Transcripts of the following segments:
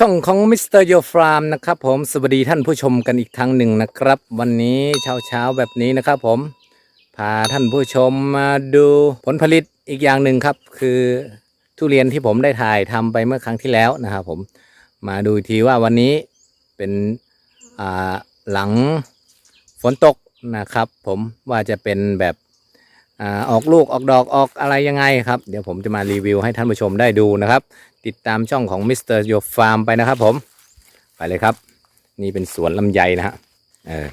ช่องของมิสเตอร์โยฟรามนะครับผมสวัสดีท่านผู้ชมกันอีกครั้งหนึ่งนะครับ วันนี้เช้าเช้าแบบนี้นะครับผมพาท่านผู้ชมมาดูผลผลิตอีกอย่างหนึ่งครับ คือทุเรียนที่ผมได้ถ่ายทำไปเมื่อครั้งที่แล้วนะครับผมมาดูทีว่าวันนี้เป็นหลังฝนตกนะครับ ผมว่าจะเป็นแบบออกลูกออกดอกออกอะไรยังไงครับ เดี๋ยวผมจะมารีวิวให้ท่านผู้ชมได้ดูนะครับ ติดตามช่องของ Mr. Yo Farm ไปนะครับผม ไปเลยครับ นี่เป็นสวนลำไยนะฮะเออ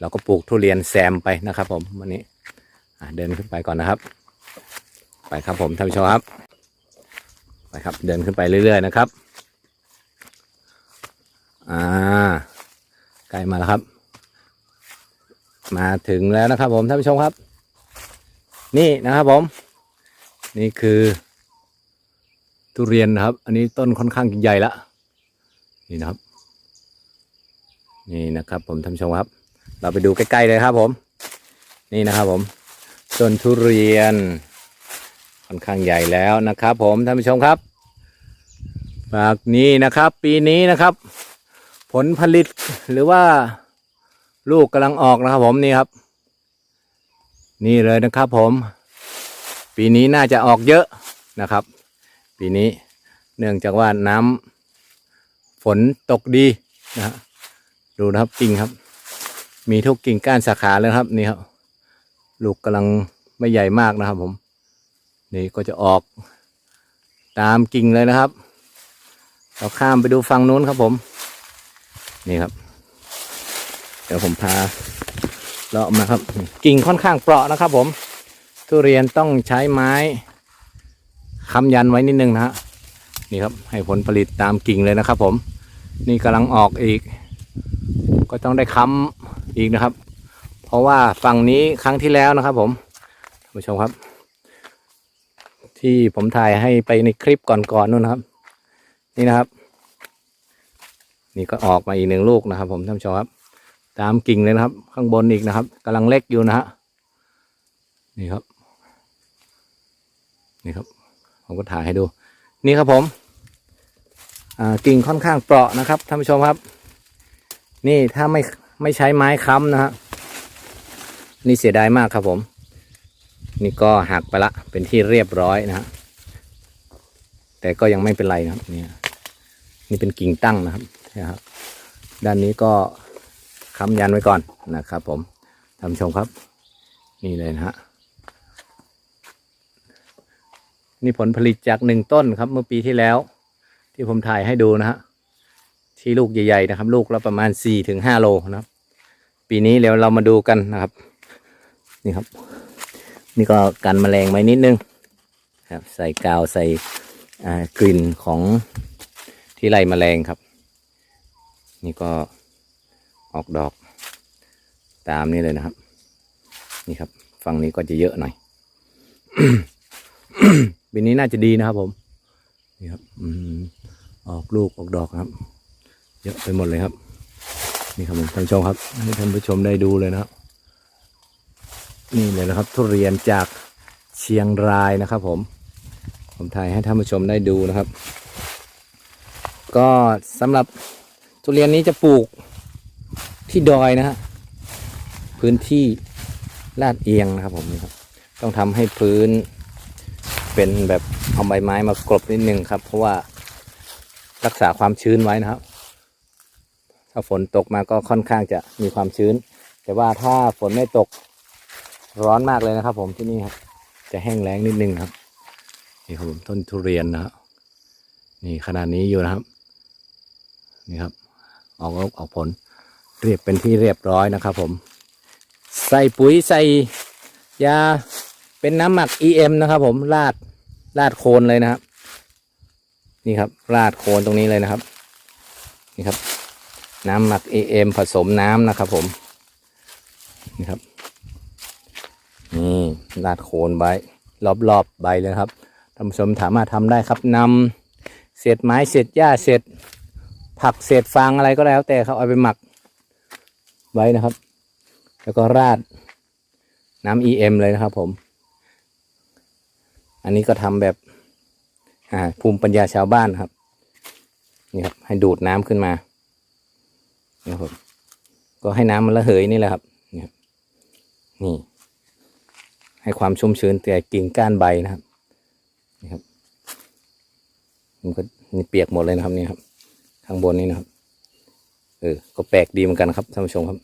เราก็ปลูกทุเรียนแซมไปนะครับผมวันนี้เดินขึ้นไปก่อนนะครับ ไปครับผมท่านผู้ชมครับ ไปครับเดินขึ้นไปเรื่อย ๆ นะครับอ่าใกล้มาแล้วครับ มาถึงแล้วนะครับผมท่านผู้ชมครับ นี่นะครับผม นี่คือ ทุเรียนนะครับ อันนี้ต้นค่อนข้างใหญ่ละนี่นะครับ นี่นะครับ ผมท่านชมครับ เราไปดูใกล้ๆเลยครับผม นี่นะครับผมต้นทุเรียน ค่อนข้างใหญ่แล้วนะครับ ผมท่านผู้ชมครับฝากนี้นะครับ ปีนี้นะครับ ผลผลิตหรือว่าลูกกำลังออกนะครับ ผมนี่ครับ นี่เลยนะครับ ผม ปีนี้น่าจะออกเยอะนะครับ ปีนี้ เนื่องจากว่าน้ำฝนตกดีนะฮะดูนะครับกิ่งครับ มีทุกกิ่งก้านสาขาเลยครับนี่ครับลูกกำลังไม่ใหญ่มากนะครับผม นี่ก็จะออกตามกิ่งเลยนะครับ เราข้ามไปดูฝั่งนู้นครับผม นี่ครับ เดี๋ยวผมพาเลาะมาครับ กิ่งค่อนข้างเปราะนะครับผม ทุเรียนต้องใช้ไม้ ค้ำยันไว้นิดนึงนะฮะนี่ครับให้ผลผลิตตามกิ่งเลยนะครับ ผม นี่กำลังออกอีก ก็ต้องได้ค้ำอีกนะครับ เพราะว่าฝั่งนี้ครั้งที่แล้วนะครับ ผมท่านผู้ชมครับ ที่ผมถ่ายให้ไปในคลิปก่อนๆนู่นนะครับ นี่นะครับ นี่ก็ออกมาอีกหนึ่งลูกนะครับ ผมท่านผู้ชมครับ ตามกิ่งเลยนะครับ ข้างบนอีกนะครับกำลังเล็กอยู่นะฮะนี่ครับ นี่ครับ ผมก็ถ่ายให้ดู นี่ครับผมกิ่งค่อนข้างเปราะนะครับท่านผู้ชมครับ นี่ถ้าไม่ไม่ใช้ไม้ค้ำนะฮะนี่เสียดายมากครับผม นี่ก็หักไปละเป็นที่เรียบร้อยนะฮะแต่ก็ยังไม่เป็นไรนะครับนี่นี่เป็นกิ่งตั้งนะครับนะครับ ด้านนี้ก็ค้ำยันไว้ก่อนนะครับ ผมท่านผู้ชมครับ นี่เลยนะฮะ นี่ผลผลิตจากหนึ่งต้นครับ เมื่อปีที่แล้ว ที่ผมถ่ายให้ดูนะฮะที่ลูกใหญ่ๆนะครับ ลูกละประมาณสี่ถึงห้าโลนะครับปีนี้เดี๋ยวเรามาดูกันนะครับ นี่ครับ นี่ก็กันแมลงไว้นิดนึงครับ ใส่กาวใส่กลิ่นของที่ไล่แมลงครับ นี่ก็ออกดอกตามนี้เลยนะครับ นี่ครับ ฝั่งนี้ก็จะเยอะหน่อย ปีนี้น่าจะดีนะครับ ผมนี่ครับอืมออกลูกออกดอกครับ เยอะไปหมดเลยครับ นี่ครับผมท่านผู้ชมครับให้ท่านผู้ชมได้ดูเลยนะครับ นี่เลยนะครับ ทุเรียนจากเชียงรายนะครับ ผม ผมถ่ายให้ท่านผู้ชมได้ดูนะครับ ก็สำหรับทุเรียนนี้จะปลูกที่ดอยนะฮะพื้นที่ลาดเอียงนะครับ ผมนี่ครับ ต้องทำให้พื้น เป็นแบบเอาใบไม้มากรบนิดนึงครับ เพราะว่ารักษาความชื้นไว้นะครับ ถ้าฝนตกมาก็ค่อนข้างจะมีความชื้น แต่ว่าถ้าฝนไม่ตกร้อนมากเลยนะครับ ผมที่นี่ครับจะแห้งแล้งนิดนึงครับนี่ครับผมต้นทุเรียนนะครับนี่ขนาดนี้อยู่นะครับ นี่ครับ ออกลูกออกผลเรียบเป็นที่เรียบร้อยนะครับ ผม ใส่ปุ๋ยใส่ยาเป็นน้ำหมัก EM นะครับ ผมราด ราดโคนเลยนะครับ นี่ครับราดโคนตรงนี้เลยนะครับ นี่ครับ น้ำหมัก EM ผสมน้ำนะครับ ผม นี่ครับ นี่ราดโคนใบรอบๆใบเลยครับท่านผู้ชมสามารถทำได้ครับนำเศษไม้เศษหญ้าเศษผักเศษฟางอะไรก็แล้ว แต่เขาเอาไปหมักไว้นะครับ แล้วก็ราดน้ำ EM เลยนะครับผม อันนี้ก็ทำแบบ อ่า ภูมิปัญญาชาวบ้านครับ นี่ครับ ให้ดูดน้ำขึ้นมานี่ครับก็ให้น้ำมันระเหยนี่แหละครับนี่ครับนี่ ให้ความชุ่มชื้นแต่กิ่งก้านใบนะครับนี่ครับมันก็นี่เปียกหมดเลยนะครับนี่ครับ ข้างบนนี่นะครับ เออ ก็แปลกดีเหมือนกันครับท่านผู้ชมครับ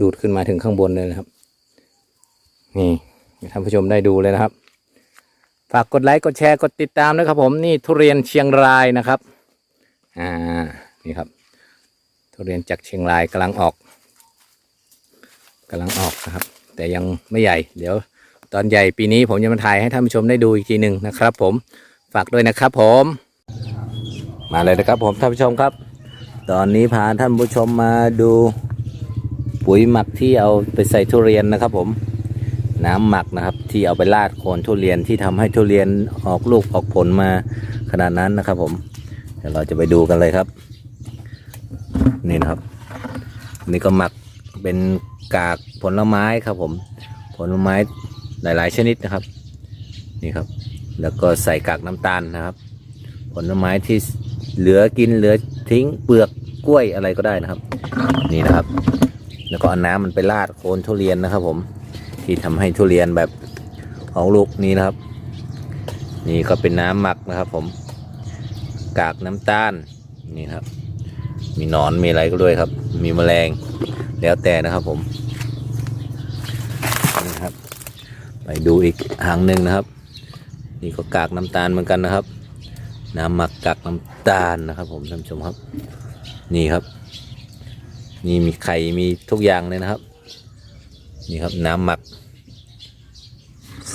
ดูดขึ้นมาถึงข้างบนเลยนะครับ นี่ท่านผู้ชมได้ดูเลยนะครับ ฝากกดไลค์กดแชร์กดติดตามนะครับ ผมนี่ทุเรียนเชียงรายนะครับอ่านี่ครับ ทุเรียนจากเชียงรายกำลังออกกำลังออกนะครับ แต่ยังไม่ใหญ่ เดี๋ยว ตอนใหญ่ปีนี้ผมจะมาถ่ายให้ท่านผู้ชมได้ดูอีกทีหนึ่งนะครับ ผมฝากด้วยนะครับ ผม มาเลยนะครับ ผมท่านผู้ชมครับ ตอนนี้พาท่านผู้ชมมาดูปุ๋ยหมักที่เอาไปใส่ทุเรียนนะครับ ผม น้ำหมักนะครับ ที่เอาไปราดโคนทุเรียนที่ทำให้ทุเรียนออกลูกออกผลมาขนาดนั้นนะครับ ผมเดี๋ยวเราจะไปดูกันเลยครับ นี่นะครับ นี่ก็หมักเป็นกากผลไม้ครับผม ผลไม้หลาย ๆ ชนิดนะครับ นี่ครับ แล้วก็ใส่กากน้ำตาลนะครับ ผลไม้ที่เหลือกินเหลือทิ้งเปลือกกล้วยอะไรก็ได้นะครับ นี่นะครับ แล้วก็เอาน้ำมันไปราดโคนทุเรียนนะครับผม ที่ทำให้ทุเรียนแบบออกลูกนี้นะครับ นี่ก็เป็นน้ำหมักนะครับ ผม กากน้ำตาลนี่ครับ มีหนอนมีอะไรก็ด้วยครับ มีแมลงแล้วแต่นะครับผมนี่ครับ ไปดูอีกหางหนึ่งนะครับ นี่ก็กากน้ำตาลเหมือนกันนะครับ น้ำหมักกากน้ำตาลนะครับ ผมท่านผู้ชมครับ นี่ครับ นี่มีไข่มีทุกอย่างเลยนะครับ นี่ครับน้ำหมัก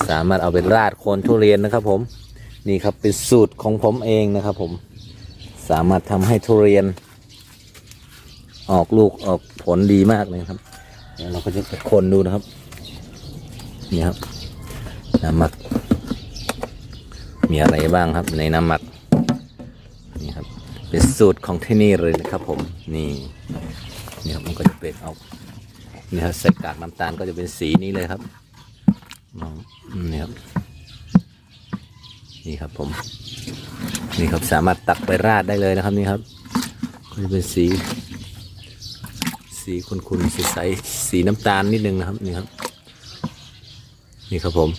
สามารถเอาไปราดโคนทุเรียนนะครับ ผมนี่ครับเป็นสูตรของผมเองนะครับ ผมสามารถทำให้ทุเรียน ออกลูกออกผลดีมากเลยครับเดี๋ยวเราก็จะไปคนดูนะครับ นี่ครับ น้ำหมัก มีอะไรบ้างครับในน้ำหมักนี่ครับเป็นสูตรของที่นี่เลยนะครับ ผมนี่นี่ครับมันก็จะเป็นออก นี่ครับใส่กากน้ำตาลก็จะเป็นสีนี้เลยครับมองนี่ครับ นี่ครับผม นี่ครับสามารถตักไปราดได้เลยนะครับนี่ครับ ก็จะเป็นสี สีขุ่นๆใสสีน้ำตาลนิดนึงนะครับนี่ครับ นี่ครับผม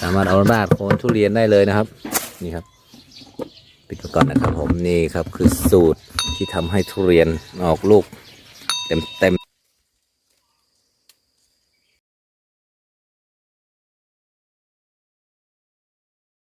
สามารถเอาราดโคนทุเรียนได้เลยนะครับ นี่ครับปิดก่อนนะครับผมนี่ครับคือสูตรที่ทำให้ทุเรียนออกลูกเต็มเต็ม